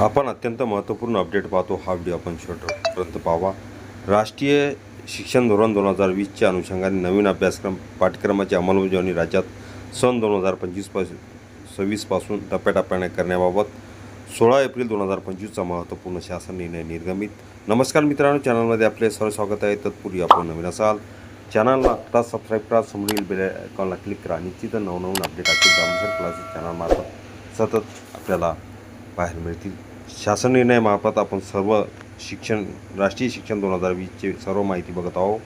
आपण अत्यंत महत्त्वपूर्ण अपडेट पाहतो हा व्हिडिओ आपण शेवटपर्यंत पाहावा. राष्ट्रीय शिक्षण धोरण दोन हजार वीसच्या अनुषंगाने नवीन अभ्यासक्रम पाठ्यक्रमाची अंमलबजावणी राज्यात सन दोन हजार पंचवीसपासून सव्वीसपासून टप्प्याटप्प्याने करण्याबाबत सोळा एप्रिल दोन हजार पंचवीसचा महत्त्वपूर्ण शासन निर्णय निर्गमित. नमस्कार मित्रांनो चॅनलमध्ये आपले सर्व स्वागत आहे. तत्पूर्वी आपण नवीन असाल चॅनलला आत्ता सबस्क्राईब करा समोरील बेल आयकॉनला क्लिक करा. निश्चित नवनवीन अपडेट असतील दामोदर क्लासेस चॅनलमार्फत सतत आपल्याला पाहायला मिळतील. शासन निर्णयामार्फत आपण सर्व शिक्षण राष्ट्रीय शिक्षण दोन हजार वीसचे सर्व माहिती बघत आहोत.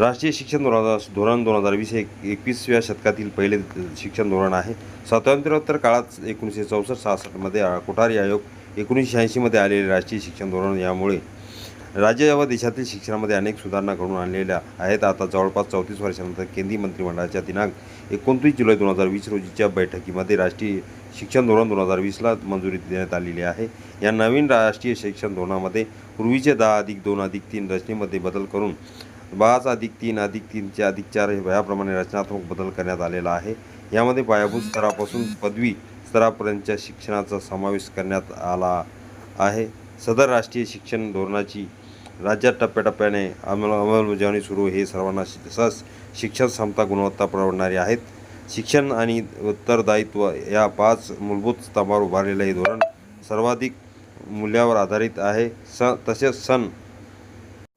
राष्ट्रीय शिक्षण दोन हजार धोरण दोन हजार वीस हे एकवीसव्या शतकातील पहिले शिक्षण धोरण आहे. स्वातंत्र्योत्तर काळात एकोणीसशे चौसष्ट सहासष्टमध्ये कोठारी आयोग एकोणीसशे शहाऐंशीमध्ये आलेले राष्ट्रीय शिक्षण धोरण यामुळे राज्य व देशातील शिक्षणामध्ये अनेक सुधारणा घडून आणलेल्या आहेत. आता जवळपास चौतीस वर्षानंतर केंद्रीय मंत्रिमंडळाच्या दिनांक एकोणतीस जुलै दोन हजार वीस रोजीच्या बैठकीमध्ये राष्ट्रीय शिक्षण धोरण दोन हजार वीसला मंजुरी देण्यात आलेली आहे. या नवीन राष्ट्रीय शिक्षण धोरणामध्ये पूर्वीचे दहा अधिक दोन अधिक तीन रचनेमध्ये बदल करून पाच अधिक तीन अधिक तीनचे अधिक चार याप्रमाणे रचनात्मक बदल करण्यात आलेला आहे. यामध्ये पायाभूत स्तरापासून पदवी स्तरापर्यंतच्या शिक्षणाचा समावेश करण्यात आला आहे. सदर राष्ट्रीय शिक्षण धोरणाची राज्यात टप्प्याटप्प्याने अंमल अंमलबजावणी सुरू हे सर्वांना तसंच शिक्षण क्षमता गुणवत्ता परवडणारी आहेत. शिक्षण आणि उत्तरदायित्व या पाच मूलभूत स्तंभावर उभारलेलं हे धोरण सर्वाधिक मूल्यावर आधारित आहे. स तसेच सन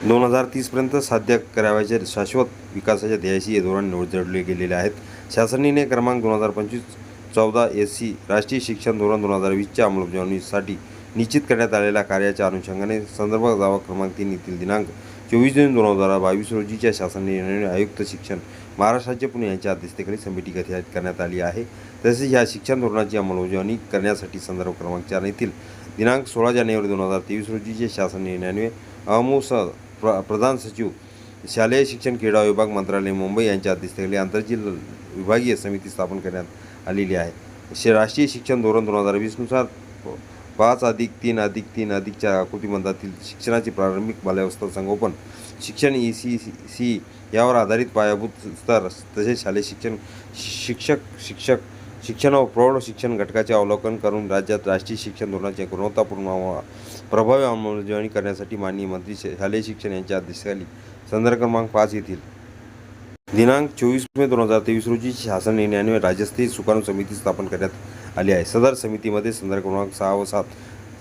दोन हजार तीसपर्यंत साध्य करावयाचे शाश्वत विकासाच्या ध्येयाशी हे धोरण निवड जोडले गेलेले आहेत. शासनाने क्रमांक दोन हजार पंचवीस चौदा एस सी राष्ट्रीय शिक्षण धोरण दोन हजार वीसच्या अंमलबजावणीसाठी निश्चित करण्यात आलेल्या कार्याच्या अनुषंगाने संदर्भ दावा क्रमांक तीन येथील दिनांक चोवीस जून दोन हजार बावीस रोजीच्या शासन निर्णय आयुक्त शिक्षण महाराष्ट्राचे पुणे यांच्या अध्यक्षतेखाली समिती गठीत करण्यात आली आहे. तसेच या शिक्षण धोरणाची अंमलबजावणी करण्यासाठी संदर्भ क्रमांक चार येथील दिनांक सोळा जानेवारी दोन हजार तेवीस रोजीच्या शासन निर्णयाने अमुस प्र प्रधान सचिव शालेय शिक्षण क्रीडा विभाग मंत्रालय मुंबई यांच्या अध्यक्षतेखाली आंतरजिल्हा विभागीय समिती स्थापन करण्यात आलेली आहे. राष्ट्रीय शिक्षण धोरण दोन हजार वीसनुसार पाच अधिक तीन अधिक तीन अधिकच्या आकृतीबंधातील शिक्षणाची प्रारंभिक बाल्यावस्था संगोपन. शिक्षण ई सी सी यावर आधारित पायाभूत स्तर तसेच शालेय शिक्षण शिक्षक शिक्षक शिक्षण व प्रौढ शिक्षण घटकाचे अवलोकन करून राज्यात राष्ट्रीय शिक्षण धोरणाचे गुणवत्तापूर्ण प्रभावी अंमलबजावणी करण्यासाठी माननीय मंत्री शालेय शिक्षण यांच्या अध्यक्षतेखाली संदर्भ क्रमांक पाच येथील. दिनांक चोवीस मे दोन हजार तेवीस रोजी शासन निर्णयाने राज्यस्तरीय सुकाणू समिती स्थापन करण्यात आली आहे. सदर समितीमध्ये संदर्भ क्रमांक सहा व सात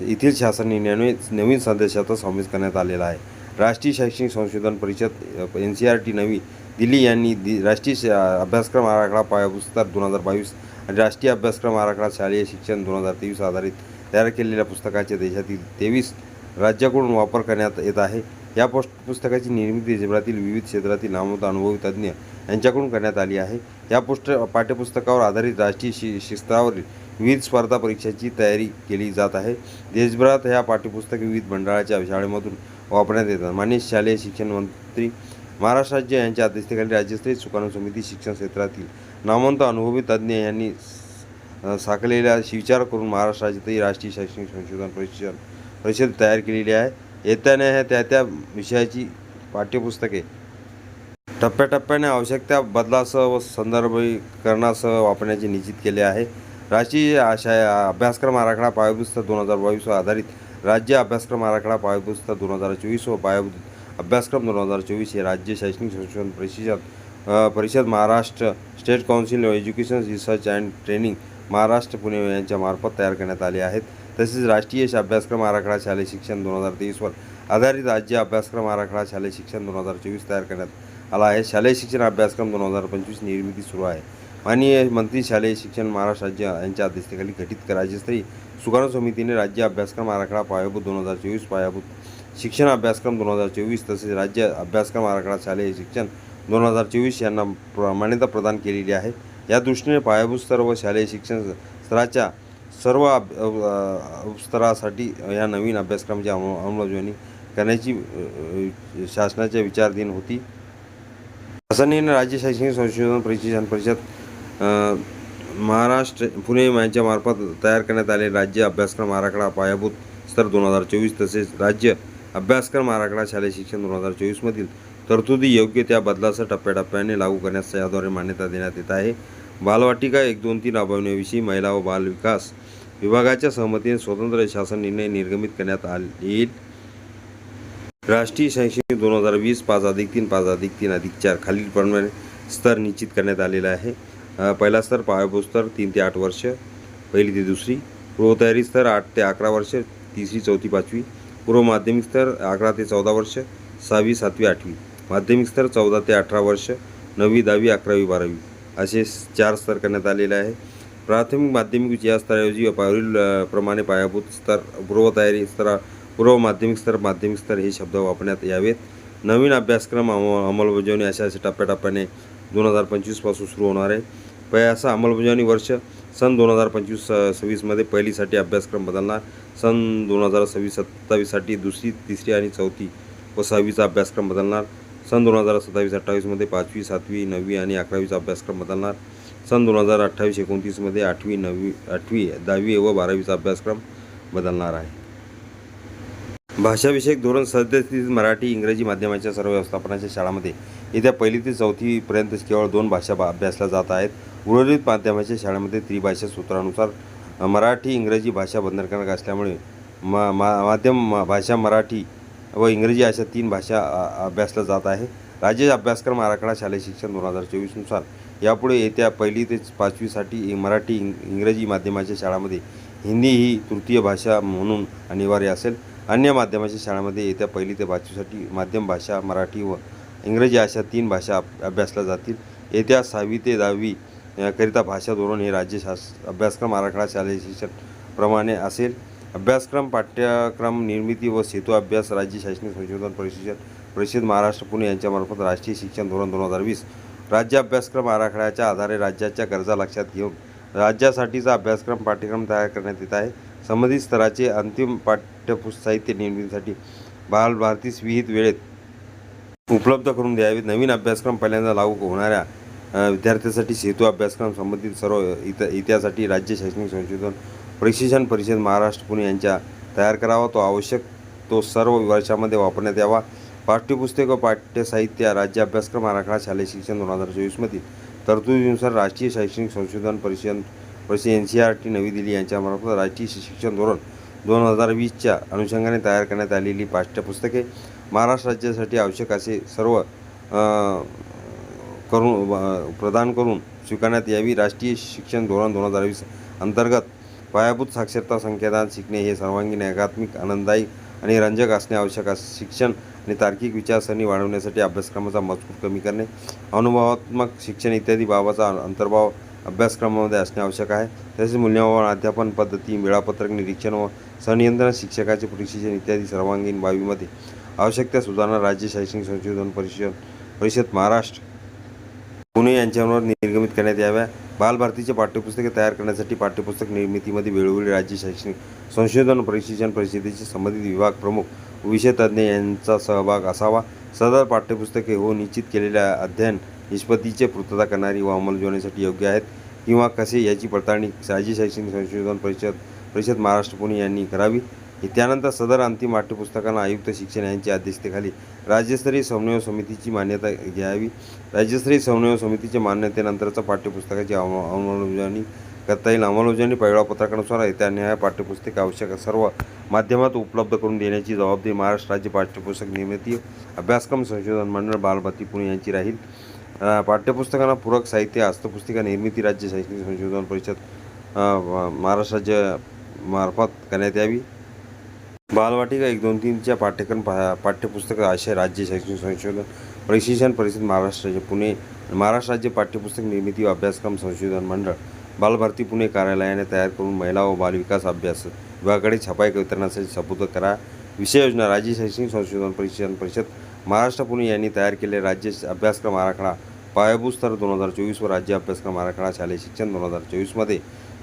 येथील शासन निर्णयाने नवीन सदस्याचा समावेश करण्यात आलेला आहे. राष्ट्रीय शैक्षणिक संशोधन परिषद एन सी आर टी नवी दिल्ली यांनी दि राष्ट्रीय श- अभ्यासक्रम आराखडा पायापुस्तक दोन हजार बावीस आणि राष्ट्रीय अभ्यासक्रम आराखडा शालेय शिक्षण दोन हजार तेवीस आधारित तयार केलेल्या पुस्तकाचे देशातील तेवीस राज्याकडून वापर करण्यात येत आहे. या पोस्ट पुस्तकाची निर्मिती देशभरातील विविध क्षेत्रातील नामवंत अनुभवी तज्ज्ञ यांच्याकडून करण्यात आली आहे. या पुस्त पाठ्यपुस्तकावर आधारित राष्ट्रीय शि शिस्तावरील विविध स्पर्धा परीक्षांची तयारी केली जात आहे. देशभरात ह्या पाठ्यपुस्तके विविध मंडळाच्या शाळेमधून वापरण्यात येतात. मान्य शालेय शिक्षण मंत्री महाराष्ट्र राज्य यांच्या अध्यक्षतेखाली राज्यस्तरीय सुकाणू समिती शिक्षण क्षेत्रातील नामवंत अनुभवी तज्ज्ञ यांनी अ, साकलेल्या विचार करून महाराष्ट्र राज्यातही राष्ट्रीय शैक्षणिक संशोधन परिषद परिषद तयार केलेली आहे. येत्याने ह्या त्या त्या विषयाची पाठ्यपुस्तके टप्प्याटप्प्याने आवश्यक त्या बदलासह व संदर्भीकरणासह वापरण्याचे निश्चित केले आहे. राष्ट्रीय आशा अभ्यासक्रम आराखडा पायाभूत दोन हजार बावीसवर आधारित राज्य अभ्यासक्रम आराखडा पायाभूत दोन हजार चोवीस व पायाभूत अभ्यासक्रम दोन हजार चोवीस हे राज्य शैक्षणिक संशोधन परिषद परिषद Maharashtra state council education research and training Maharashtra Pune यांच्या मार्फत तयार करण्यात आले आहेत. तसेच राष्ट्रीय अभ्यासक्रम आराखडा शालेय शिक्षण दोन हजार तेवीसवर आधारित राज्य अभ्यासक्रम आराखडा शालेय शिक्षण दोन हजार चोवीस तयार करण्यात आला आहे. शालेय शिक्षण अभ्यासक्रम दोन हजार पंचवीस निर्मिती सुरू आहे. माननीय मंत्री शालेय शिक्षण महाराष्ट्र राज्य यांच्या अध्यक्षतेखाली गठीत राज्यस्तरीय सुकाणू समितीने राज्य अभ्यासक्रम आराखडा पायाभूत दोन हजार चोवीस पायाभूत शिक्षण अभ्यासक्रम दोन हजार चोवीस तसेच राज्य अभ्यासक्रम आराखडा शालेय शिक्षण दोन हजार चोवीस यांना प्र मान्यता प्रदान केलेली आहे. या दृष्टीने पायाभूत स्तर व शालेय शिक्षण स्तराच्या सर्व अब स्तरासाठी या नवीन अभ्यासक्रमाची अंमलबजावणी करण्याची शासनाच्या विचारधीन होती. शासनाने राज्य शैक्षणिक संशोधन परिषद परिषद महाराष्ट्र पुणे यांच्यामार्फत तयार करण्यात आले राज्य अभ्यासक्रम आराखडा पायाभूत स्तर दोन हजार चोवीस तसेच राज्य अभ्यासक्रम आराखडा शालेय शिक्षण दोन हजार चोवीसमधील तरतुदी योग्य त्या बदलासह टप्प्याटप्प्याने लागू करण्यास याद्वारे मान्यता देण्यात येत आहे. बालवाटिका एक दोन तीन राबवण्याविषयी महिला व बाल विकास विभागाच्या सहमतीने स्वतंत्र शासन निर्णय निर्गमित करण्यात आले येईल राष्ट्रीय शैक्षणिक दोन हजार वीस पाच अधिक तीन पाच अधिक तीन अधिक चार खालीलप्रमाणे स्तर निश्चित करण्यात आलेला आहे. पहिला स्तर पायाभूत स्तर तीन ते आठ वर्ष. पहिली ते दुसरी. पूर्वतयारी स्तर आठ ते अकरा वर्ष. तिसरी चौथी पाचवी. पूर्व माध्यमिक स्तर अकरा ते चौदा वर्ष. सहावी सातवी आठवी. माध्यमिक स्तर चौदा ते अठरा वर्ष. नववी दहावी अकरावी बारावी. असे चार स्तर करण्यात आलेले आहे. प्राथमिक माध्यमिक या स्तराऐवजी पावरील प्रमाणे पायाभूत स्तर पूर्वतयारी स्तर पूर्व माध्यमिक स्तर माध्यमिक स्तर हे शब्द वापरण्यात यावेत. नवीन अभ्यासक्रम अम अंमलबजावणी अशा अशा टप्प्याटप्प्याने दोन हजार पंचवीसपासून सुरू होणार आहे. पै अंमलबजावणी वर्ष सन दोन हजार पंचवीस सव्वीसमध्ये पहिलीसाठी अभ्यासक्रम बदलणार. सन दोन हजार सव्वीस सत्तावीससाठी दुसरी तिसरी आणि चौथी व सहावीचा अभ्यासक्रम बदलणार. सन दोन हजार सत्तावीस अठ्ठावीसमध्ये पाचवी सातवी नववी आणि अकरावीचा अभ्यासक्रम बदलणार. सन दोन हजार अठ्ठावीस एकोणतीसमध्ये आठवी नववी आठवी दहावी व बारावीचा अभ्यासक्रम बदलणार आहे. भाषाविषयक धोरण सद्यस्थितीत मराठी इंग्रजी माध्यमाच्या सर्व व्यवस्थापनाच्या शाळांमध्ये येत्या पहिली ते चौथीपर्यंत केवळ दोन भाषा बा- अभ्यासल्या जात आहेत. उर्वरित माध्यमाच्या शाळेमध्ये त्रिभाषा सूत्रानुसार मराठी इंग्रजी भाषा बंधनकारक असल्यामुळे मा मा माध्यम भाषा मराठी व इंग्रजी अशा तीन भाषा अभ्यासला अभ्यासल्या जात आहे. राज्य अभ्यासक्रम आराखडा शालेय शिक्षण दोन हजार चोवीसनुसार यापुढे येत्या पहिली ते पाचवीसाठी मराठी इंग इंग्रजी माध्यमाच्या शाळांमध्ये हिंदी ही तृतीय भाषा म्हणून अनिवार्य असेल. अन्य माध्यमाच्या शाळांमध्ये येत्या पहिली ते पाचवीसाठी माध्यम भाषा मराठी व इंग्रजी अशा तीन भाषा अभ्यासल्या जातील. येत्या सहावी ते दहावी याकरिता भाषा धोरण हे राज्य शास अभ्यासक्रम आराखडा शालेय शिक्षण प्रमाणे असेल. अभ्यासक्रम पाठ्यक्रम निर्मिती व सेतू अभ्यास राज्य शैक्षणिक संशोधन परिषद परिषद महाराष्ट्र पुणे यांच्यामार्फत राष्ट्रीय शिक्षण धोरण दोन हजार वीस राज्य अभ्यासक्रम आराखड्याच्या आधारे राज्याच्या गरजा लक्षात घेऊन राज्यासाठीचा अभ्यासक्रम पाठ्यक्रम तयार करण्यात येत आहे. संबंधित स्तराचे अंतिम पाठ्यपुस्त साहित्य निर्मितीसाठी बालभारतीस विहित वेळेत उपलब्ध करून द्यावेत. नवीन अभ्यासक्रम पहिल्यांदा लागू होणाऱ्या विद्यार्थ्यांसाठी सेतू अभ्यासक्रम संबंधित सर्व इत इतिहासाठी राज्य शैक्षणिक संशोधन प्रशिक्षण परिषद महाराष्ट्र पुणे यांच्या तयार करावा. तो आवश्यक तो सर्व वर्षामध्ये वापरण्यात यावा. पाठ्यपुस्तक व पाठ्यसाहित्य राज्य अभ्यासक्रम आराखडा शालेय शिक्षण दोन हजार चोवीसमधील तरतुदीनुसार राष्ट्रीय शैक्षणिक संशोधन परिषद परिषद एन सी आर टी नवी दिल्ली यांच्यामार्फत राष्ट्रीय शिक्षण धोरण दोन हजार वीसच्या अनुषंगाने तयार करण्यात आलेली पाठ्यपुस्तके महाराष्ट्र राज्यासाठी आवश्यक असे सर्व करून प्रदान करून स्वीकारण्यात यावी. राष्ट्रीय शिक्षण धोरण दोन हजार वीस अंतर्गत पायाभूत साक्षरता संख्यादान शिकणे हे सर्वांगीण एकात्मिक आनंददायी आणि रंजक असणे आवश्यक आहे. शिक्षण आणि तार्किक विचारसरणी वाढवण्यासाठी अभ्यासक्रमाचा मजकूर कमी करणे अनुभवात्मक शिक्षण इत्यादी बाबाचा अंतर्भाव अभ्यासक्रमामध्ये असणे आवश्यक आहे. तसेच मूल्यमापन अध्यापन पद्धती वेळापत्रक निरीक्षण व संनियंत्रण शिक्षकाचे प्रशिक्षण इत्यादी सर्वांगीण बाबीमध्ये आवश्यक त्या सुधारणा राज्य शैक्षणिक संशोधन परिषद परिषद महाराष्ट्र पुणे यांच्यावर निर्गमित करण्यात याव्या. बालभारतीचे पाठ्यपुस्तके तयार करण्यासाठी पाठ्यपुस्तक निर्मितीमध्ये वेळोवेळी राज्य शैक्षणिक संशोधन प्रशिक्षण परिषदेचे संबंधित विभाग प्रमुख विषय तज्ज्ञ यांचा सहभाग असावा. सदर पाठ्यपुस्तके हो निश्चित केलेल्या अध्ययन निष्पत्तीचे पूर्तता करणारी व अंमलबजावणीसाठी योग्य आहेत किंवा कसे याची पडताळणी राज्य शैक्षणिक संशोधन परिषद परिषद महाराष्ट्र पुणे यांनी करावी? त्यानंतर सदर अंतिम पाठ्यपुस्तकांना आयुक्त शिक्षण यांच्या अध्यक्षतेखाली राज्यस्तरीय समन्वय समितीची मान्यता घ्यावी. राज्यस्तरीय समन्वय समितीच्या मान्यतेनंतरचा पाठ्यपुस्तकाची अंम- अंमलबजावणी करता येईल. अंमलबजावणी वेळापत्रकानुसार येत्या न्याय पाठ्यपुस्तके आवश्यक सर्व माध्यमात उपलब्ध करून देण्याची जबाबदारी महाराष्ट्र राज्य पाठ्यपुस्तक निर्मिती अभ्यासक्रम संशोधन मंडळ बालभाती पुणे यांची राहील. पाठ्यपुस्तकांना पूरक साहित्य हस्तपुस्तिका निर्मिती राज्य शैक्षणिक संशोधन परिषद महाराष्ट्र राज्य मार्फत करण्यात यावी. बालवाटिका एक दोन तीनच्या पाठ्यक्रम पा पाठ्यपुस्तक आशय राज्य शैक्षणिक संशोधन प्रशिक्षण परिषद महाराष्ट्र राज्य पुणे महाराष्ट्र राज्य पाठ्यपुस्तक निर्मिती व अभ्यासक्रम संशोधन मंडळ बालभारती पुणे कार्यालयाने तयार करून महिला व बालविकास अभ्यास विभागाकडे छपाई वितरणासाठी सपूत करा. विषय योजना राज्य शैक्षणिक संशोधन प्रशिक्षण परिषद महाराष्ट्र पुणे यांनी तयार केले राज्य अभ्यासक्रम आराखडा पायाभूत स्तर दोन हजार चोवीस व राज्य अभ्यासक्रम आराखडा शालेय शिक्षण दोन हजार चोवीसमध्ये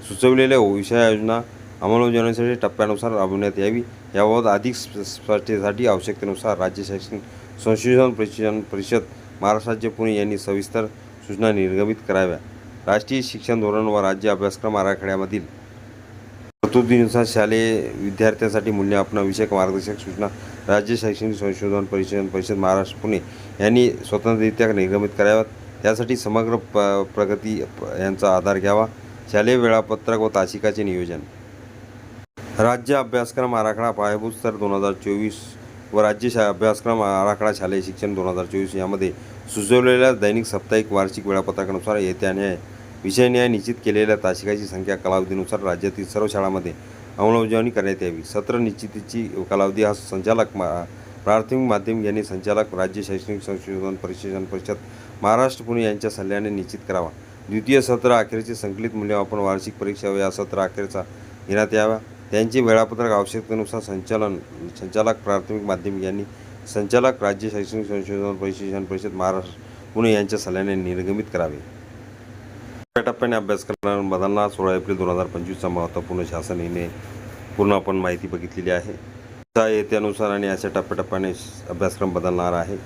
सुचवलेल्या विषय योजना अंमलबजावणीसाठी टप्प्यानुसार राबविण्यात यावी. याबाबत अधिक स्प- स्पष्टतेसाठी आवश्यकतेनुसार राज्य शैक्षणिक संशोधन प्रशिक्षण परिषद महाराष्ट्र राज्य पुणे यांनी सविस्तर सूचना निर्गमित कराव्या. राष्ट्रीय शिक्षण धोरण व राज्य अभ्यासक्रम आराखड्यामधील तरतुदीनुसार शालेय विद्यार्थ्यांसाठी मूल्यमापनाविषयक मार्गदर्शक सूचना राज्य शैक्षणिक संशोधन परिषद परिषद महाराष्ट्र पुणे यांनी स्वतंत्ररित्या निर्गमित कराव्यात. त्यासाठी समग्र प प्रगती यांचा आधार घ्यावा. शालेय वेळापत्रक व तासिकाचे नियोजन. राज्य अभ्यासक्रम आराखडा पायाभूत स्तर दोन हजार चोवीस व राज्य शा अभ्यासक्रम आराखडा शालेय शिक्षण दोन हजार चोवीस यामध्ये सुचवलेल्या दैनिक साप्ताहिक वार्षिक वेळापत्रकानुसार येत्या न्याय विषय न्याय निश्चित केलेल्या तासिकाची संख्या कालावधीनुसार राज्यातील सर्व शाळांमध्ये अंमलबजावणी करण्यात यावी. सत्र निश्चितीची कालावधी हा संचालक मा प्राथमिक माध्यम यांनी संचालक राज्य शैक्षणिक संशोधन परिशोधन परिषद महाराष्ट्र पुणे यांच्या सल्ल्याने निश्चित करावा. द्वितीय सत्र अखेरचे संकलित मूल्यमापन वार्षिक परीक्षा या सत्र अखेरचा घेण्यात यावा. त्यांचे वेळापत्रक आवश्यकतेनुसार संचालन संचालक प्राथमिक माध्यमिक यांनी संचालक राज्य शैक्षणिक संशोधन परिशोधन परिषद महाराष्ट्र पुणे यांच्या सल्ल्याने निर्गमित करावे. टप्प्याटप्प्याने अभ्यास अभ्यासक्रम बदलणार. सोळा एप्रिल दोन हजार पंचवीसचा महत्त्वपूर्ण शासन निर्णय पूर्ण आपण माहिती बघितलेली आहे. त्या त्यानुसार आणि अशा टप्प्याटप्प्याने अभ्यासक्रम बदलणार आहे.